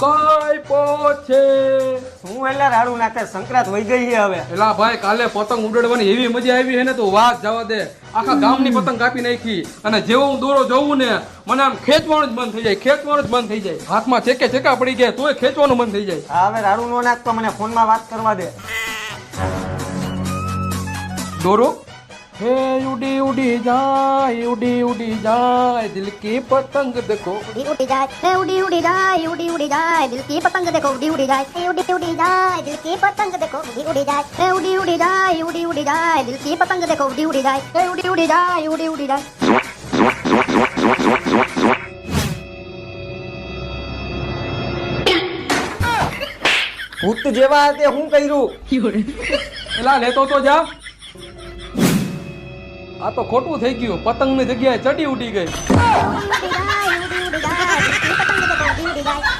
કઈ પહોંચે શું એટલે રાડું નાખે સંક્રાંત વહી ગઈ છે હવે. એલા ભાઈ કાલે પતંગ ઉડાડવાની એવી મજા આવી હે ને તો વાત જવા દે. આખા ગામની પતંગ કાપી નાખી. અને જેવો હું દોરો જોઉં ને મને આમ ખેંચવાનું જ બંધ થઈ જાય ખેંચવાનું જ બંધ થઈ જાય. હાથમાં ચેકે ચેકા પડી ગયા તોય ખેંચવાનું બંધ થઈ જાય. હવે રાડું નો નાખતો મને ફોનમાં વાત કરવા દે. દોરો? હે ઉડી ઉડી જાય ઉડી ઉડી જાય દિલ કી પતંગ દેખો ઉડી ઉડી જાય હે ઉડી ઉડી જાય ઉડી ઉડી જાય દિલ કી પતંગ દેખો ઉડી ઉડી જાય હે ઉડી ઉડી જાય દિલ કી પતંગ દેખો ઉડી ઉડી જાય હે ઉડી ઉડી જાય ઉડી ઉડી જાય દિલ કી પતંગ દેખો ઉડી ઉડી જાય હે ઉડી ઉડી જાય ઉડી ઉડી જાય ભૂત જેવા તે હું કર્યું એલા લેતો તો જા આ તો ખોટું થઈ ગયું પતંગની જગ્યાએ ચડી ઉડી ગઈ